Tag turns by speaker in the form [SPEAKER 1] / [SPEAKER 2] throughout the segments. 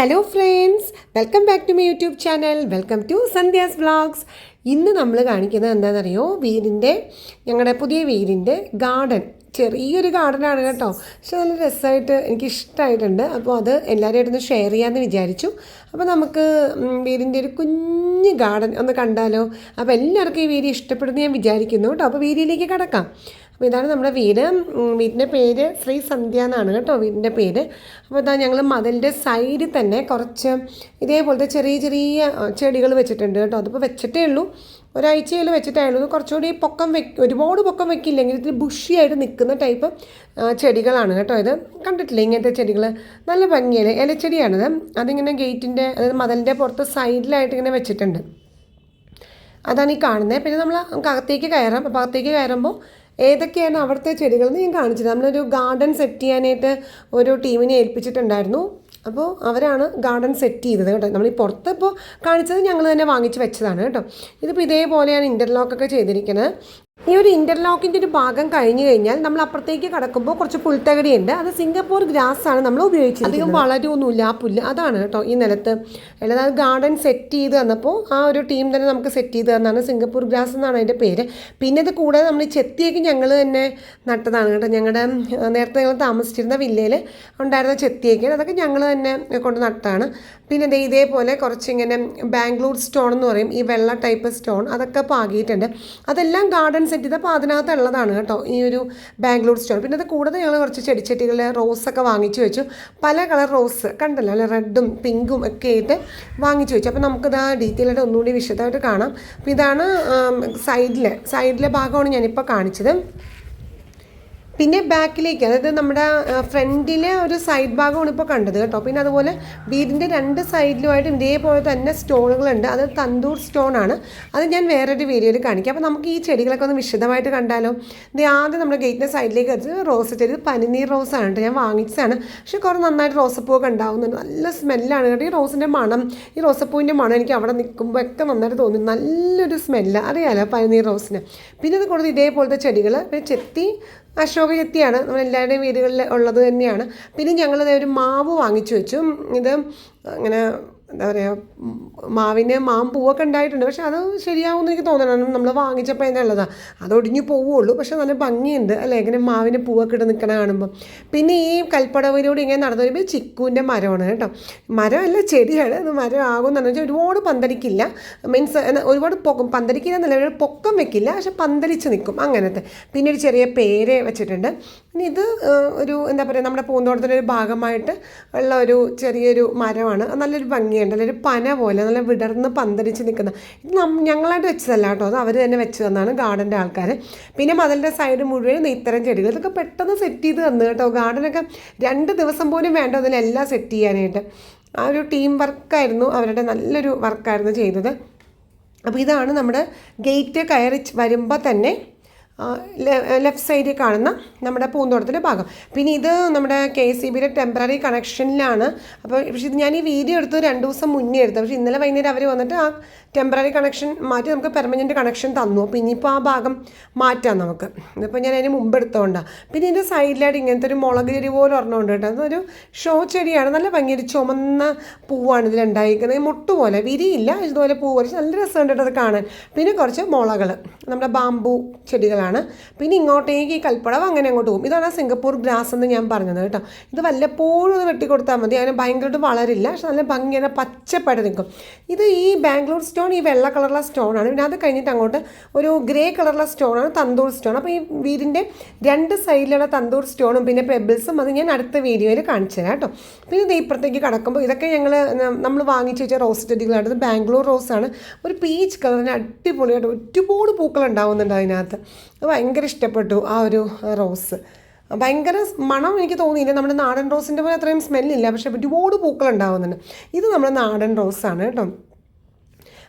[SPEAKER 1] Hello friends welcome back to my YouTube channel welcome to Sandhya's vlogs ഇന്ന് നമ്മൾ കാണിക്കുന്നത് എന്താണെന്നറിയോ? വീടിന്റെ ഞങ്ങളുടെ പുതിയ വീടിന്റെ ഗാർഡൻ ചെറിയൊരു ഗാർഡനാണ് കേട്ടോ. പക്ഷെ നല്ല രസമായിട്ട് എനിക്ക് ഇഷ്ടമായിട്ടുണ്ട് അപ്പോൾ അത് എല്ലാവരുമായിട്ടൊന്ന് ഷെയർ ചെയ്യാമെന്ന് വിചാരിച്ചു. അപ്പോൾ നമുക്ക് വീടിന്റെ ഒരു കുഞ്ഞ് ഗാർഡൻ ഒന്ന് കണ്ടാലോ? അപ്പോൾ എല്ലാവർക്കും ഈ വീഡിയോ ഇഷ്ടപ്പെടുന്നു ഞാൻ വിചാരിക്കുന്നു കേട്ടോ. അപ്പോൾ വീടിയിലേക്ക് കിടക്കാം. അപ്പോൾ ഇതാണ് നമ്മുടെ വീട്. വീടിന്റെ പേര് ശ്രീ സന്ധ്യ എന്നാണ് കേട്ടോ വീടിന്റെ പേര്. അപ്പോൾ ഇതാ ഞങ്ങൾ മതിലിന്റെ സൈഡിൽ തന്നെ കുറച്ച് ഇതേപോലത്തെ ചെറിയ ചെറിയ ചെടികൾ വെച്ചിട്ടുണ്ട് കേട്ടോ. അതിപ്പോൾ വെച്ചിട്ടേ ഉള്ളൂ. ഒരാഴ്ചയിൽ വെച്ചിട്ടേ ഉള്ളൂ. ഇത് കുറച്ചുകൂടി പൊക്കം വെക്ക് ഒരുപാട് പൊക്കം വെക്കില്ലെങ്കിൽ ഇതിൽ ബുഷിയായിട്ട് നിൽക്കുന്ന ടൈപ്പ് ചെടികളാണ് കേട്ടോ ഇത്. കണ്ടിട്ടില്ലേ ഇങ്ങനത്തെ ചെടികൾ നല്ല ഭംഗിയല്ലേ? ഇലച്ചെടിയാണിത്. അതിങ്ങനെ ഗേറ്റിന്റെ അതായത് മതിലിന്റെ പുറത്ത് സൈഡിലായിട്ട് ഇങ്ങനെ വെച്ചിട്ടുണ്ട്. അതാണ് ഈ കാണുന്നത് പിന്നെ നമ്മൾ അകത്തേക്ക് കയറാം. അപ്പോൾ അകത്തേക്ക് കയറുമ്പോൾ ഏതൊക്കെയാണ് അവിടുത്തെ ചെടികൾ എന്ന് ഞാൻ കാണിച്ചത് നമ്മളൊരു ഗാർഡൻ സെറ്റ് ചെയ്യാനായിട്ട് ഒരു ടീമിനെ ഏൽപ്പിച്ചിട്ടുണ്ടായിരുന്നു. അപ്പോൾ അവരാണ് ഗാർഡൻ സെറ്റ് ചെയ്തത് കേട്ടോ. നമ്മൾ ഈ പുറത്ത് ഇപ്പോൾ കാണിച്ചത് ഞങ്ങൾ തന്നെ വാങ്ങിച്ച് വെച്ചതാണ് കേട്ടോ. ഇതിപ്പോൾ ഇതേപോലെയാണ് ഇന്റർലോക്കൊക്കെ ചെയ്തിരിക്കുന്നത് ഈ ഒരു ഇന്റർലോക്കിന്റെ ഒരു ഭാഗം കഴിഞ്ഞു കഴിഞ്ഞാൽ നമ്മൾ അപ്പുറത്തേക്ക് കടക്കുമ്പോൾ കുറച്ച് പുൽത്തകടിയുണ്ട്. അത് സിംഗപ്പൂർ ഗ്രാസ് ആണ് നമ്മൾ ഉപയോഗിച്ചത് അധികം വളരുമൊന്നുമില്ല ആ പുല്ല്. അതാണ് കേട്ടോ ഈ നിലത്ത്. അല്ലാതെ അത് ഗാർഡൻ സെറ്റ് ചെയ്ത് തന്നപ്പോൾ ആ ഒരു ടീം തന്നെ നമുക്ക് സെറ്റ് ചെയ്ത് തന്നാണ് സിംഗപ്പൂർ ഗ്രാസ് എന്നാണ് അതിന്റെ പേര്. പിന്നെ ഇത് കൂടാതെ നമ്മൾ ചെത്തിയേക്ക് ഞങ്ങൾ തന്നെ നട്ടതാണ് കേട്ടോ. ഞങ്ങളുടെ നേരത്തെ ഞങ്ങൾ താമസിച്ചിരുന്ന വില്ലയിൽ ഉണ്ടായിരുന്ന ചെത്തിയൊക്കെ അതൊക്കെ ഞങ്ങൾ തന്നെ കൊണ്ട് നട്ടതാണ്. പിന്നെ ഇതേപോലെ കുറച്ചിങ്ങനെ ബാംഗ്ലൂർ സ്റ്റോൺ എന്ന് പറയും. ഈ വെള്ള ടൈപ്പ് സ്റ്റോൺ അതൊക്കെ പാകിയിട്ടുണ്ട്. അതെല്ലാം ഗാർഡൻ സെറ്റ് ചെയ്തപ്പോൾ അതിനകത്ത് ഉള്ളതാണ് കേട്ടോ ഈ ഒരു ബാംഗ്ലൂർ സ്റ്റോർ. പിന്നെ അത് കൂടാതെ ഞങ്ങൾ കുറച്ച് ചെടിച്ചട്ടികൾ റോസൊക്കെ വാങ്ങിച്ചു വെച്ചു. പല കളർ റോസ് കണ്ടല്ലോ അല്ലെ? റെഡും പിങ്കും ഒക്കെ ആയിട്ട് വാങ്ങിച്ചു വെച്ചു. അപ്പോൾ നമുക്കിത് ആ ഡീറ്റെയിൽ ആയിട്ട് ഒന്നുകൂടി വിശദമായിട്ട് കാണാം. അപ്പോൾ ഇതാണ് സൈഡിലെ സൈഡിലെ ഭാഗമാണ് ഞാനിപ്പോൾ കാണിച്ചത്. പിന്നെ ബാക്കിലേക്ക് അതായത് നമ്മുടെ ഫ്രണ്ടിലെ ഒരു സൈഡ് ഭാഗമാണ് ഇപ്പോൾ കണ്ടത് കേട്ടോ. പിന്നെ അതുപോലെ വീടിന്റെ രണ്ട് സൈഡിലുമായിട്ടും ഇതേപോലെ തന്നെ സ്റ്റോണുകളുണ്ട്. അത് തന്തൂർ സ്റ്റോൺ ആണ്. അത് ഞാൻ വേറൊരു വീഡിയോയിൽ കാണിക്കാം. അപ്പോൾ നമുക്ക് ഈ ചെടികളൊക്കെ ഒന്ന് വിശദമായിട്ട് കണ്ടാലോ? ഇത് ആദ്യം നമ്മുടെ ഗേറ്റിന്റെ സൈഡിലേക്ക് വെച്ച് റോസ് ചെടി പനിനീർ റോസാണ് കേട്ടോ. ഞാൻ വാങ്ങിച്ചതാണ്. പക്ഷേ കുറേ നന്നായിട്ട് റോസപ്പൂവൊക്കെ ഉണ്ടാവുന്നുണ്ട്. നല്ല സ്മെല്ലാണ് കേട്ടോ. ഈ റോസിന്റെ മണം ഈ റോസപ്പൂവിന്റെ മണം എനിക്ക് അവിടെ നിൽക്കുമ്പോൾ ഒക്കെ നന്നായിട്ട് തോന്നി നല്ലൊരു സ്മെല്ല്. അറിയാലോ പനിനീർ റോസിന്. പിന്നെ അത് കൂടുതൽ ഇതേപോലത്തെ ചെടികൾ ചെത്തി അശോക ചെത്തിയാണ് നമ്മളെല്ലാവരുടെയും വീടുകളിൽ ഉള്ളത് തന്നെയാണ്. പിന്നെ ഞങ്ങൾ ഒരു മാവ് വാങ്ങിച്ചു വെച്ചു. ഇത് അങ്ങനെ എന്താ പറയുക മാവിന് മാമ്പൂവൊക്കെ ഉണ്ടായിട്ടുണ്ട്. പക്ഷെ അത് ശരിയാവുമെന്ന് എനിക്ക് തോന്നണം നമ്മൾ വാങ്ങിച്ചപ്പോൾ അതിന്റെ ഉള്ളതാണ് അത് ഒടിഞ്ഞു പോവുള്ളൂ. പക്ഷെ നല്ല ഭംഗിയുണ്ട് അല്ലേ? ഇങ്ങനെ മാവിന് പൂവൊക്കെ ഇട്ട് നിൽക്കണ കാണുമ്പോൾ പിന്നെ ഈ കൽപ്പടവിലൂടെ ഇങ്ങനെ നടന്നു വരുമ്പോൾ ചിക്കുവിന്റെ മരമാണ് കേട്ടോ. മരമല്ല ചെടിയാണ്. അത് മരം എന്ന് വെച്ചാൽ ഒരുപാട് പന്തലിക്കില്ല. മീൻസ് ഒരുപാട് പൊക്കം പന്തലിക്കില്ല എന്നല്ല പൊക്കം വെക്കില്ല. പക്ഷെ പന്തലിച്ച് നിൽക്കും അങ്ങനത്തെ. പിന്നെ ഒരു ചെറിയ പേര് വെച്ചിട്ടുണ്ട്. പിന്നെ ഇത് ഒരു എന്താ പറയുക നമ്മുടെ പൂന്തോട്ടത്തിന്റെ ഒരു ഭാഗമായിട്ട് ഉള്ള ഒരു ചെറിയൊരു മരമാണ്. നല്ലൊരു ഭംഗിയുണ്ട്. നല്ലൊരു പന പോലെ നല്ല വിടർന്ന് പന്തലിച്ച് നിൽക്കുന്ന. ഇത് ഞങ്ങളായിട്ട് വെച്ചതല്ല കേട്ടോ. അത് അവർ തന്നെ വെച്ച് തന്നാണ് ഗാർഡന്റെ ആൾക്കാർ പിന്നെ മതിലിന്റെ സൈഡ് മുഴുവൻ ഇത്തരം ചെടികൾ. ഇതൊക്കെ പെട്ടെന്ന് സെറ്റ് ചെയ്ത് തന്നു കേട്ടോ. ഗാർഡനൊക്കെ രണ്ട് ദിവസം പോലും വേണ്ട അതിലെല്ലാം സെറ്റ് ചെയ്യാനായിട്ട്. ആ ഒരു ടീം വർക്കായിരുന്നു അവരുടെ നല്ലൊരു വർക്കായിരുന്നു ചെയ്തത്. അപ്പോൾ ഇതാണ് നമ്മുടെ ഗേറ്റ് കയറി വരുമ്പോൾ തന്നെ ലെഫ്റ്റ് സൈഡിൽ കാണുന്ന നമ്മുടെ പൂന്തോട്ടത്തിന്റെ ഭാഗം. പിന്നെ ഇത് നമ്മുടെ കെ സി ബിയുടെ ടെമ്പററി കണക്ഷനിലാണ് അപ്പോൾ പക്ഷേ ഇത് ഞാൻ ഈ വീഡിയോ എടുത്ത് രണ്ട് ദിവസം മുന്നേ എടുത്തു പക്ഷേ ഇന്നലെ വൈകുന്നേരം അവർ വന്നിട്ട് ആ ടെമ്പററി കണക്ഷൻ മാറ്റി നമുക്ക് പെർമനന്റ് കണക്ഷൻ തന്നു. അപ്പോൾ ഇനിയിപ്പോൾ ആ ഭാഗം മാറ്റാം നമുക്ക്. ഇതിപ്പോൾ ഞാൻ അതിന് മുമ്പ് എടുത്തോണ്ടാണ് പിന്നെ ഇതിന്റെ സൈഡിലായിട്ട് ഇങ്ങനത്തെ ഒരു മുളക് ചെടി പോലെ ഒരെണ്ണമുണ്ട് കേട്ടോ. അതൊരു ഷോ ചെടിയാണ്. നല്ല ഭംഗി ഒരു ചുമന്ന പൂവാണ് ഇതിലുണ്ടായിരിക്കുന്നത് മുട്ട് പോലെ. വിരിയില്ല. ഇതുപോലെ പൂ കുറച്ച് നല്ല രസമുണ്ട് കേട്ടോ അത് കാണാൻ. പിന്നെ കുറച്ച് മുളകൾ നമ്മുടെ ബാമ്പു ചെടികളാണ്. പിന്നെ ഇങ്ങോട്ടേക്ക് ഈ കൽപ്പടവ് അങ്ങനെ അങ്ങോട്ട് പോകും. ഇതാണ് സിംഗപ്പൂർ ഗ്രാസ് എന്ന് ഞാൻ പറഞ്ഞത് കേട്ടോ. ഇത് വല്ലപ്പോഴും ഒന്ന് വെട്ടിക്കൊടുത്താൽ മതി. അതിന് ഭയങ്കരമായിട്ട് വളരില്ല. പക്ഷെ നല്ല ഭംഗിയാണ് പച്ചപ്പായിട്ട് നിൽക്കും. ഇത് ഈ ബാംഗ്ലൂർ സ്റ്റോൺ ഈ വെള്ള കളറുള്ള സ്റ്റോണാണ് പിന്നെ അത് കഴിഞ്ഞിട്ട് അങ്ങോട്ട് ഒരു ഗ്രേ കളറുള്ള സ്റ്റോണാണ് തന്തൂർ സ്റ്റോൺ. അപ്പോൾ ഈ വീടിന്റെ രണ്ട് സൈഡിലുള്ള തന്തൂർ സ്റ്റോണും പിന്നെ പെബിൾസും അത് ഞാൻ അടുത്ത വീഡിയോയിൽ കാണിച്ചു തരാം കേട്ടോ. പിന്നെ ഇത് ഇപ്പുറത്തേക്ക് കടക്കുമ്പോൾ ഇതൊക്കെ ഞങ്ങൾ നമ്മൾ വാങ്ങിച്ചു വെച്ച റോസ് ചെടികളാണ്. ഇത് ബാംഗ്ലൂർ റോസാണ്. ഒരു പീച്ച് കളറിന് അടിപൊളിയായിട്ട് ഒരുപാട് പൂക്കൾ ഉണ്ടാവുന്നുണ്ട് അതിനകത്ത്. അത് ഭയങ്കര ഇഷ്ടപ്പെട്ടു ആ ഒരു റോസ്. ഭയങ്കര മണം എനിക്ക് തോന്നിയില്ല. നമ്മുടെ നാടൻ റോസിന്റെ പോലെ അത്രയും സ്മെല്ലില്ല പക്ഷേ ഒരുപാട് പൂക്കൾ ഉണ്ടാവുന്നുണ്ട്. ഇത് നമ്മുടെ നാടൻ റോസാണ് കേട്ടോ.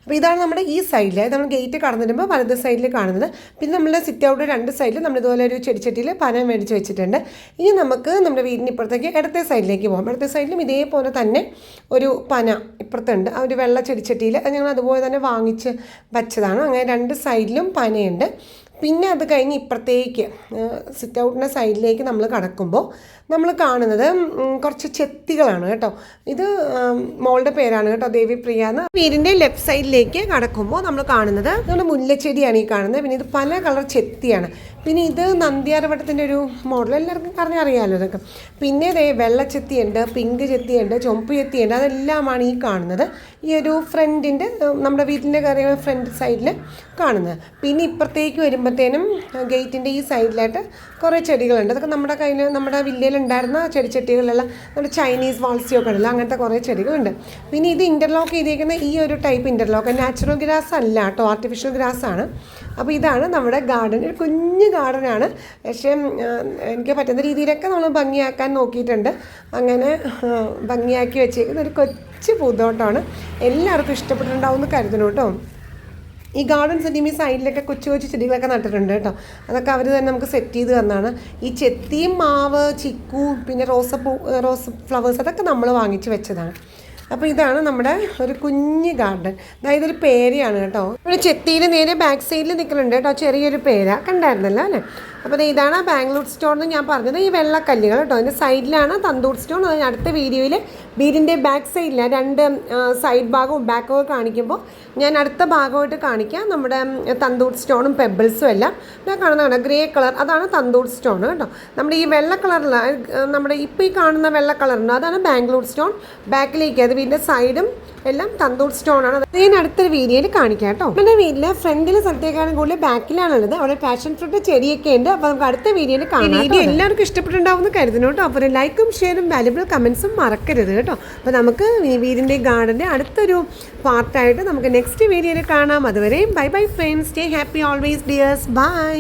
[SPEAKER 1] അപ്പോൾ ഇതാണ് നമ്മുടെ ഈ സൈഡിൽ നമ്മൾ ഗേറ്റ് കടന്നു വരുമ്പോൾ വലത് സൈഡിൽ കാണുന്നത്. പിന്നെ നമ്മുടെ സിറ്റ് ഔട്ട് രണ്ട് സൈഡിൽ നമ്മൾ ഇതുപോലെ ഒരു ചെടിച്ചട്ടിയിൽ പന മേടിച്ച് വെച്ചിട്ടുണ്ട്. ഇനി നമുക്ക് നമ്മുടെ വീടിന് ഇപ്പുറത്തേക്ക് ഇടത്തെ സൈഡിലേക്ക് പോകാം ഇടത്തെ സൈഡിലും ഇതേപോലെ തന്നെ ഒരു പന ഇപ്പുറത്തുണ്ട്. ആ ഒരു വെള്ള ചെടിച്ചട്ടിയിൽ ഞങ്ങൾ അതുപോലെ തന്നെ വാങ്ങിച്ച് വച്ചതാണ്. അങ്ങനെ രണ്ട് സൈഡിലും പനയുണ്ട്. പിന്നെ അത് കഴിഞ്ഞ് ഇപ്പുറത്തേക്ക് സിറ്റ് ഔട്ടിന്റെ സൈഡിലേക്ക് നമ്മൾ കടക്കുമ്പോൾ നമ്മൾ കാണുന്നത് കുറച്ച് ചെത്തികളാണ് കേട്ടോ. ഇത് മോളുടെ പേരാണ് കേട്ടോ ദേവിപ്രിയ എന്ന്. വീടിന്റെ ലെഫ്റ്റ് സൈഡിലേക്ക് കടക്കുമ്പോൾ നമ്മൾ കാണുന്നത് നമ്മുടെ മുല്ലച്ചെടിയാണ് ഈ കാണുന്നത്. പിന്നെ ഇത് പല കളർ ചെത്തിയാണ്. പിന്നെ ഇത് നന്ദിയാർവട്ടത്തിന്റെ ഒരു മോഡൽ എല്ലാവർക്കും പറഞ്ഞറിയാമല്ലോ ഇതൊക്കെ. പിന്നെ ദേ വെള്ളച്ചെത്തിയുണ്ട് പിങ്ക് ചെത്തിയുണ്ട് ചുമപ്പ് ചെത്തിയുണ്ട്. അതെല്ലാമാണ് ഈ കാണുന്നത്. ഈ ഒരു ഫ്രണ്ടിന്റെ നമ്മുടെ വീട്ടിന്റെ കയറിയ ഫ്രണ്ട് സൈഡിൽ കാണുന്നത്. പിന്നെ ഇപ്പുറത്തേക്ക് വരുമ്പോഴത്തേനും ഗേറ്റിന്റെ ഈ സൈഡിലായിട്ട് കുറേ ചെടികളുണ്ട്. അതൊക്കെ നമ്മുടെ കയ്യിൽ നമ്മുടെ വില്ലയിലുണ്ടായിരുന്ന ചെടിച്ചട്ടികളെല്ലാം നമ്മുടെ ചൈനീസ് വാൾസിയൊക്കെ ഉണ്ടല്ലോ അങ്ങനത്തെ കുറേ ചെടികളുണ്ട്. പിന്നെ ഇത് ഇന്റർലോക്ക് ചെയ്തിരിക്കുന്ന ഈ ഒരു ടൈപ്പ് ഇന്റർലോക്ക് നാച്ചുറൽ ഗ്രാസ് അല്ല കേട്ടോ ആർട്ടിഫിഷ്യൽ ഗ്രാസ് ആണ്. അപ്പോൾ ഇതാണ് നമ്മുടെ ഗാർഡൻ ഒരു കുഞ്ഞ് ഗാർഡനാണ്. പക്ഷേ എനിക്ക് പറ്റുന്ന രീതിയിലൊക്കെ നമ്മൾ ഭംഗിയാക്കാൻ നോക്കിയിട്ടുണ്ട്. അങ്ങനെ ഭംഗിയാക്കി വെച്ചേക്കുന്ന ഒരു കൊച്ചു പൂന്തോട്ടമാണ് എല്ലാവർക്കും ഇഷ്ടപ്പെട്ടിട്ടുണ്ടാവും എന്ന് കരുതണം കേട്ടോ. ഈ ഗാർഡൻ സെറ്റിയും ഈ സൈഡിലൊക്കെ കൊച്ചു കൊച്ചു ചെടികളൊക്കെ നട്ടിട്ടുണ്ട് കേട്ടോ. അതൊക്കെ അവർ തന്നെ നമുക്ക് സെറ്റ് ചെയ്ത് തന്നാണ്. ഈ ചെത്തിയും മാവ് ചിക്കു പിന്നെ റോസപ്പൂ റോസ് ഫ്ലവേഴ്സ് അതൊക്കെ നമ്മൾ വാങ്ങിച്ച് വെച്ചതാണ്. അപ്പോൾ ഇതാണ് നമ്മുടെ ഒരു കുഞ്ഞ് ഗാർഡൻ. അതായത് ഒരു പേരയാണ് കേട്ടോ. ഇവിടെ ചെത്തിയിൽ നേരെ ബാക്ക് സൈഡിൽ നിൽക്കുന്നുണ്ട് കേട്ടോ ചെറിയൊരു പേര. കണ്ടായിരുന്നല്ലോ അല്ലേ? അപ്പോൾ ഇതാണ് ബാംഗ്ലൂർ സ്റ്റോൺ എന്ന് ഞാൻ പറഞ്ഞത്. ഈ വെള്ളക്കല്ലുകൾ കേട്ടോ. അതിന്റെ സൈഡിലാണ് തന്തൂർ സ്റ്റോൺ അത് അടുത്ത വീഡിയോയിൽ വീടിന്റെ ബാക്ക് സൈഡിലെ രണ്ട് സൈഡ് ഭാഗവും ബാക്കൊക്കെ കാണിക്കുമ്പോൾ ഞാൻ അടുത്ത ഭാഗമായിട്ട് കാണിക്കാം. നമ്മുടെ തന്തൂർ സ്റ്റോണും പെബിൾസും എല്ലാം. ഞാൻ കാണുന്നതാണ് ഗ്രേ കളർ അതാണ് തന്തൂർ സ്റ്റോൺ കേട്ടോ. നമ്മുടെ ഈ വെള്ള കളറിൽ നമ്മുടെ ഇപ്പോൾ ഈ കാണുന്ന വെള്ള കളറുണ്ട് അതാണ് ബാംഗ്ലൂർ സ്റ്റോൺ ബാക്കിലേക്ക് അത് വീടിന്റെ സൈഡും എല്ലാം തന്തൂർ സ്റ്റോൺ ആണ്. ഞാൻ അടുത്തൊരു വീഡിയോയിൽ കാണിക്കാം കേട്ടോ. നമ്മുടെ വീട്ടിലെ ഫ്രണ്ടിൽ സത്യക്കാളും കൂടുതൽ ബാക്കിലാണുള്ളത്. അവിടെ പാഷൻ ഫ്രൂട്ട് ചെടിയൊക്കെ ഉണ്ട്. അപ്പോൾ നമുക്ക് അടുത്ത വീഡിയോയിൽ കാണാം വീഡിയോ എല്ലാവർക്കും ഇഷ്ടപ്പെട്ടുണ്ടാവും എന്ന് കരുതുന്നു കേട്ടോ. അപ്പോൾ ഒരു ലൈക്കും ഷെയറും വാല്യുബിൾ കമൻസും മറക്കരുത് കേട്ടോ. അപ്പോൾ നമുക്ക് വീടിന്റെ ഗാർഡന്റെ അടുത്തൊരു പാർട്ടായിട്ട് നമുക്ക് നെക്സ്റ്റ് വീഡിയോയിൽ കാണാം. അതുവരെയും bye bye friends. Stay happy always dears. Bye.